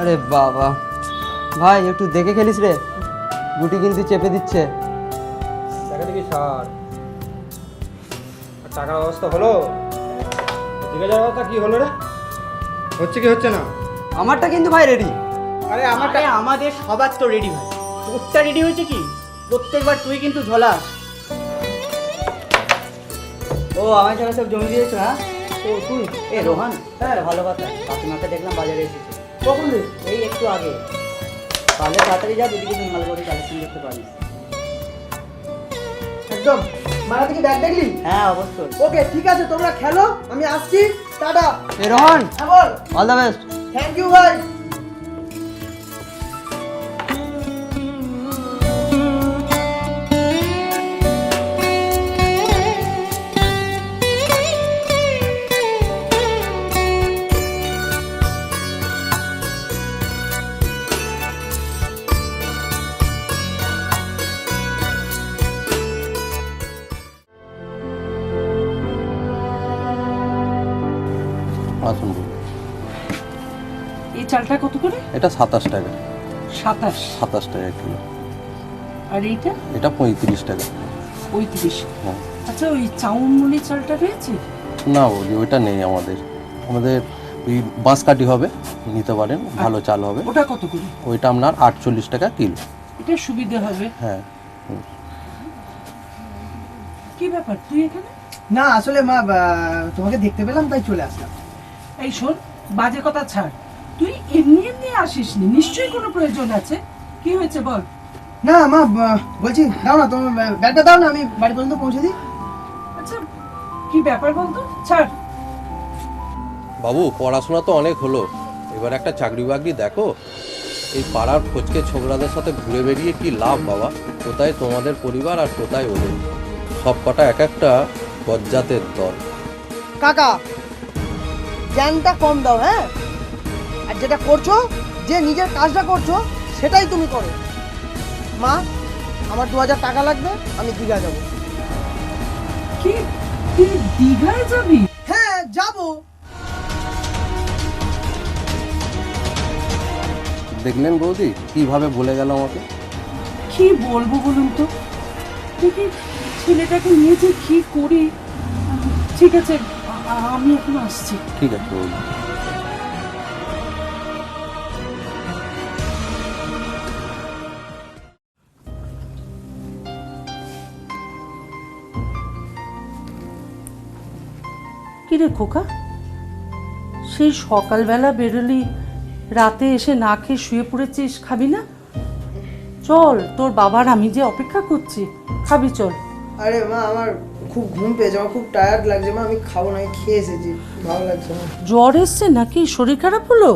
আরে বাবা। ভাই একটু দেখে খেলিস রে। গুটি কিন্তু চেপে দিচ্ছে। দেখা দেখি সার আর টাকার ব্যবস্থা হলো? ঠিক আছে ব্যবস্থা কি হলো রে? হচ্ছে কি হচ্ছে না? আমারটা কিন্তু ভাই রেডি আরে আমার আরে আমাদের সবার তো রেডি ভাই। তোরটা রেডি হয়েছে কি? প্রত্যেকবার তুই কিন্তু ঝোলাস। ও আমার জায়গায় সব জমি দিয়েছ হ্যাঁ? তো তুই? এ রোহান। হ্যাঁ ভালো কথা। কাকিমাকে দেখলাম বাজারে এসেছে। কখন এই একটু আগে। তাহলে তাড়াতাড়ি যাবি করে কালেকশন করতে পারিস। একদম। মারা থেকে ব্যাগ দেখলি? হ্যাঁ অবশ্যই। ওকে ঠিক আছে তোমরা খেলো। আমি আসছি। টাটা। রোহন। হ্যাঁ বল। All the best thank you ভাই আসুন বলুন। এই চালটা কত করে? এটা সাতাশ টাকা। সাতাশ। সাতাশ টাকা কিলো। আর এইটা? এটা পঁয়ত্রিশ টাকা। পঁয়ত্রিশ। হ্যাঁ। আচ্ছা ওই চাউনমুলি চালটা রয়েছে? না বলি ওইটা নেই আমাদের। আমাদের ওই বাঁশকাঠি হবে নিতে পারেন ভালো চাল হবে। ওটা কত করে? ওইটা আপনার আটচল্লিশ টাকা কিলো। এটা সুবিধা হবে। হ্যাঁ। কি ব্যাপার? তুই এখানে? না আসলে মা তোমাকে দেখতে পেলাম তাই চলে আসলাম। এই শোন বাজে কথা ছাড়। তুই এমনি এমনি আসিস নি নিশ্চয়ই কোনো প্রয়োজন আছে? কি হয়েছে বল? না মা বলছি দাও না তোমার ব্যা- ব্যাগটা দাও না আমি বাড়ি পর্যন্ত পৌঁছে দিই। আচ্ছা কি ব্যাপার বলতো? ছাড়। বাবু পড়াশোনা তো অনেক হলো। এবার একটা চাকরি বাকরি দেখো। এই পাড়ার ফচকে ছোকরাদের সাথে ঘুরে বেরিয়ে কি লাভ বাবা? কোথায় তোমাদের পরিবার আর কোথায় ওদের? সব কটা এক একটা বজ্জাতের দল। কাকা জ্ঞানটা কম দাও হ্যাঁ? আর যেটা করছ যে নিজের কাজটা করছ সেটাই তুমি করো। মা আমার দু হাজার টাকা লাগবে আমি দীঘা যাব। কি? তুই দীঘায় যাবি? হ্যাঁ যাব। দেখলেন বৌদি কীভাবে বলে গেল আমাকে? কি বলব বলুন তো? দেখি ছেলেটাকে নিয়ে যে কি করি? ঠিক আছে আমি এখন আসছি। ঠিক আছে কিরে খোকা? সেই সকালবেলা বেরোলি রাতে এসে না খেয়ে শুয়ে পড়েছিস খাবি না? চল তোর বাবার আমি যে অপেক্ষা করছি খাবি চল। আরে মা আমার খুব ঘুম পেয়েছে আমার খুব টায়ার্ড লাগছে মা আমি খাব না আমি খেয়ে এসেছি ভালো লাগছে না। জ্বর এসছে নাকি? শরীর খারাপ হলো?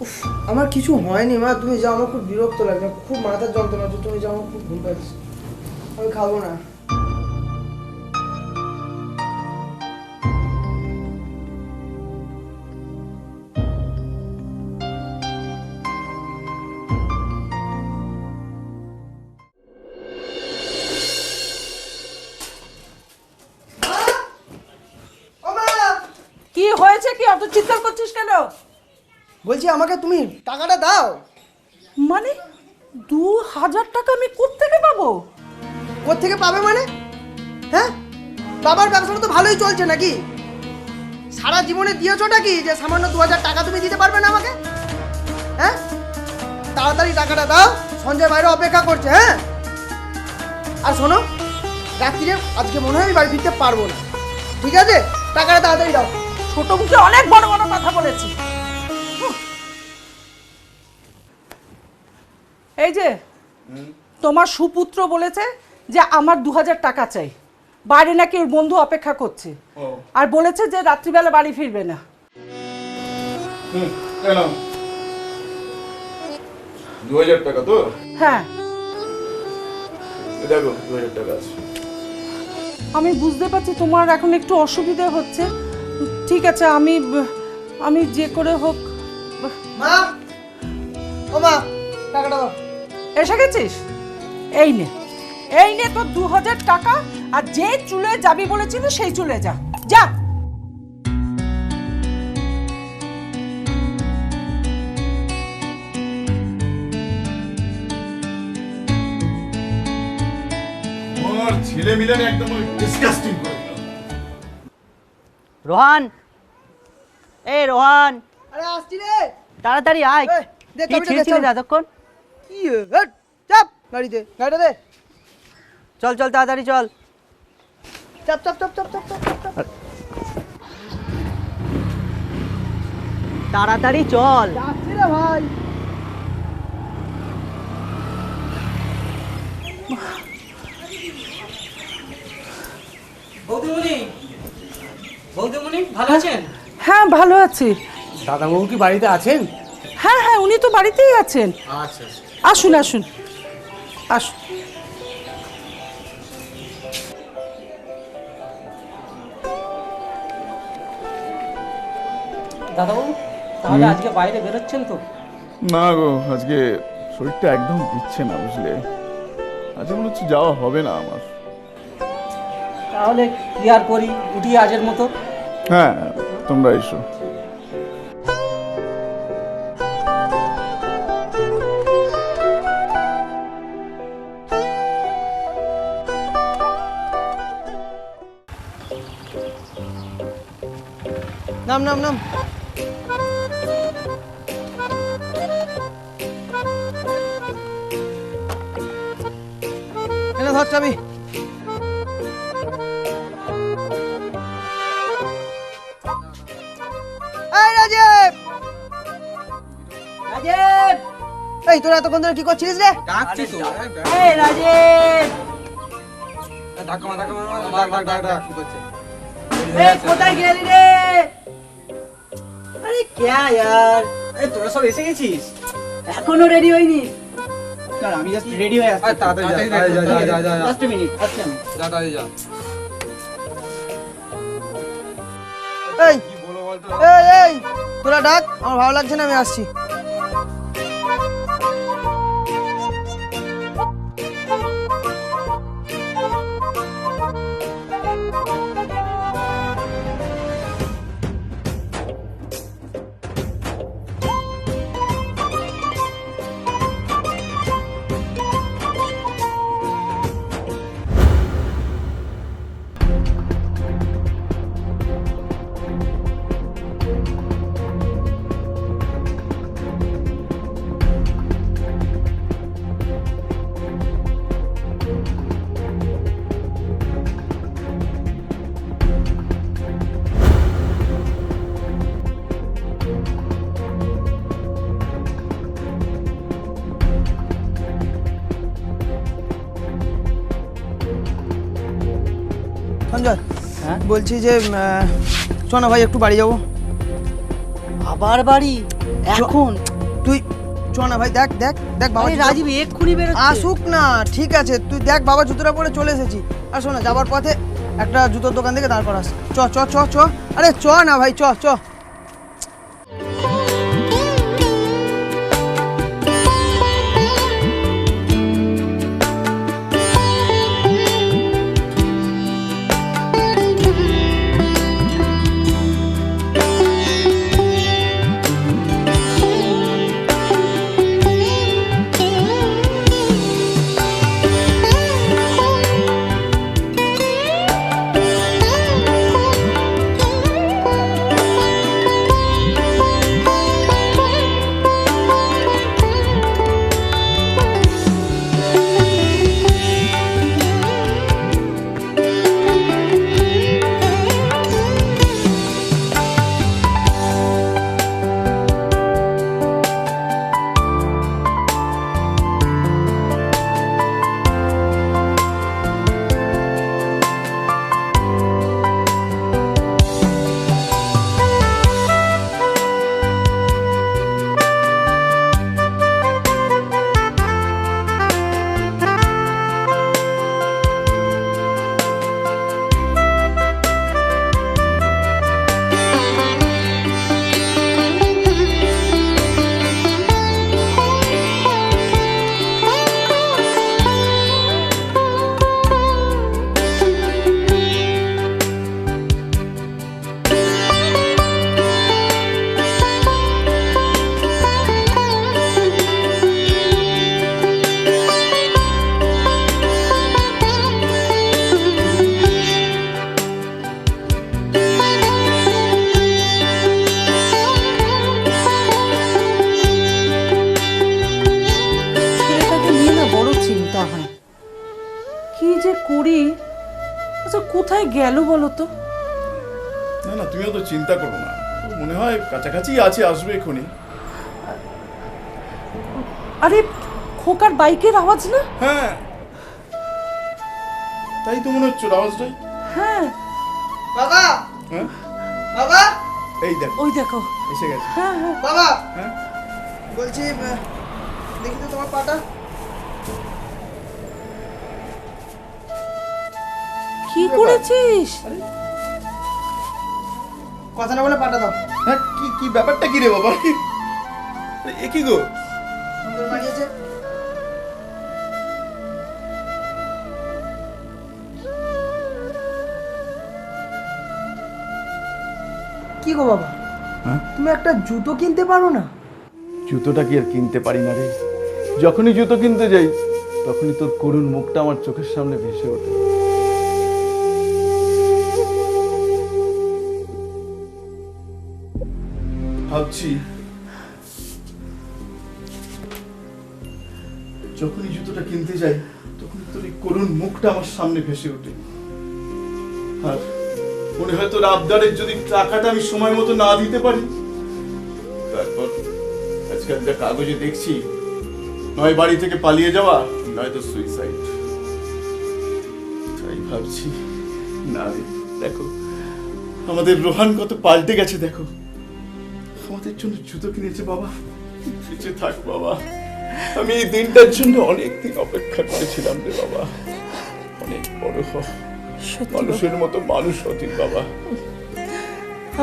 উফ, আমার কিছু হয়নি মা তুমি যাও আমার খুব বিরক্ত লাগছে খুব মাথার যন্ত্রণা হচ্ছে তুমি যাও আমার খুব ঘুম পাচ্ছে আমি খাব না। অত চিৎকার করছিস কেন? বলছি আমাকে তুমি টাকাটা দাও। মানে দু হাজার টাকা আমি কোত্থেকে পাবো? থেকে পাবে মানে? হ্যাঁ? বাবার ব্যবসাটা তো ভালোই চলছে নাকি? সারা জীবনে দিয়েছোটা কি যে সামান্য দু হাজার টাকা তুমি দিতে পারবে না আমাকে? হ্যাঁ? তাড়াতাড়ি টাকাটা দাও সঞ্জয় বাইরে অপেক্ষা করছে হ্যাঁ? আর শোনো রাত্রিরে আজকে মনে হয় আমি বাড়ি ফিরতে পারব না। ঠিক আছে? টাকাটা তাড়াতাড়ি দাও। ছোট মুখে অনেক বড় বড় কথা বলেছি। এই যে তোমার সুপুত্র বলেছে যে আমার দু হাজার টাকা চাই। বাইরে নাকি ওর বন্ধু অপেক্ষা করছে। আর বলেছে যে রাত্রিবেলা বাড়ি ফিরবে না। দু হাজার টাকা তো? হ্যাঁ। দেখো দু হাজার টাকা আছে। আমি বুঝতে পারছি তোমার এখন একটু অসুবিধা হচ্ছে। ঠিক আছে আমি আমি যে করে হোক। মা! ও মা টাকাটা দাও। এসে গেছিস? এই নে এই নে তোর দু হাজার টাকা আর যে চুলে যাবি বলেছিল সেই চুলে যা। যা। ছেলে মিলে একদম ডিসকাস্টিং রোহান এই রোহান। আরে আসছি রে। তাড়াতাড়ি আয়। কি ছিঁড়ছিলি এতক্ষণ? কি চাপ। গাড়িতে গাড়িটা দে। চল চল তাড়াতাড়ি চল। চাপ চাপ চাপ চাপ চাপ চাপ চাপ, চাপ। তাড়াতাড়ি চল। যাচ্ছি রে ভাই। বৌদিমণি বৌদিমণি ভালো আছেন? হ্যাঁ ভালো আছি। দাদাবাবু কি বাড়িতে আছেন? হ্যাঁ হ্যাঁ উনি তো বাড়িতেই আছেন। আচ্ছা আসুন আসুন। আসুন। দাদাবাবু তাহলে আজকে বাইরে বেরোচ্ছেন তো? না গো আজকে শরীরটা একদম দিচ্ছে না বুঝলে? আজকে মনে হচ্ছে যাওয়া হবে না আমার। তাহলে কি আর করি? উঠি আজের মতো? হ্যাঁ তোমরা এসো। নাম নাম নাম। এনে ধর চাবি রাজীব এই তোরা এতক্ষণ ধরে কি করছিলিস রে? ডাকছি তো। এই রাজীব ধাক্কা মার ধাক্কা মার ডাক ডাক ডাক ডাক কি করছে এই কোথায় গেলি রে? আরে ক্যা यार এই তোরা সব এসে গেছিস? এখনও রেডি হয়নি। স্যার আমি জাস্ট রেডি হয়ে আসছি। তাড়াতাড়ি যা যা যা যা যা। জাস্ট মিনিট আসছি যা তাড়াতাড়ি যা। এই এই এই তোরা ডাক আমার ভালো লাগছে না আমি আসছি। বলছি যে চ না ভাই একটু বাড়ি যাব। আবার বাড়ি? এখন? তুই চ না ভাই দেখ দেখ দেখ বাবা রাজীব এক্ষুনি বেরোচ্ছে। আসুক না ঠিক আছে তুই দেখ বাবা জুতোটা পরে চলে এসেছি। আর শোনা যাবার পথে একটা জুতোর দোকান থেকে দাঁড় করাস। চ চ চ চ। আরে চ না ভাই চ চ। মরি আচ্ছা কোথায় গেল বলো তো? না না তুমিও তো চিন্তা করো না। মনে হয় কাছাকাছি আছে আসবে এখনই আরে খোকার বাইকের আওয়াজ না? হ্যাঁ। তাই তো মনে হচ্ছে আওয়াজটাই। হ্যাঁ। বাবা! হ্যাঁ? বাবা! এই দেখো। ওই দেখো। এসে গেছে। হ্যাঁ হ্যাঁ। বাবা! হ্যাঁ? বলছি দেখি তো তোমার পাটা। কি করেছিস? কথা না বলে পাটা দাও। হ্যাঁ কি কি ব্যাপারটা কি রে বাবা? এ কি গো? সুন্দর বানিয়েছে কি গো বাবা? হ্যাঁ? তুমি একটা জুতো কিনতে পারো না? জুতোটা কি আর কিনতে পারি না রে? যখনই জুতো কিনতে যাই তখনই তোর করুণ মুখটা আমার চোখের সামনে ভেসে ওঠে। ভাবছি। যখনই জুতোটা কিনতে যাই তখন তোর এই করুণ মুখটা আমার সামনে ভেসে ওঠে। আর মনে হয় তোর আবদারের যদি টাকাটা আমি সময় মতো না দিতে পারি, তারপর আজকাল যা কাগজে দেখছি, নয় বাড়ি থেকে পালিয়ে যাওয়া নয়তো সুইসাইড তাই ভাবছি, না দেখো, আমাদের রোহান কত পাল্টে গেছে, দেখো। আমাদের জন্য জুতো কিনেছে বাবা। বেঁচে থাক বাবা। আমি এই দিনটার জন্য অনেক দিন অপেক্ষা করেছিলাম রে বাবা। অনেক বড় হ। মানুষের মতো মানুষ হতি বাবা।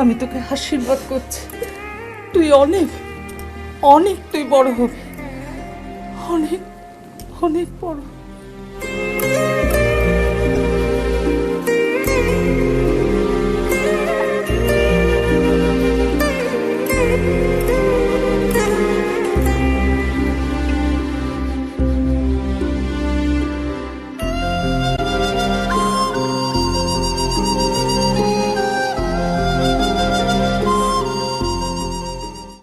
আমি তোকে আশীর্বাদ করছি। তুই অনেক অনেক তুই বড় হবি। অনেক অনেক বড়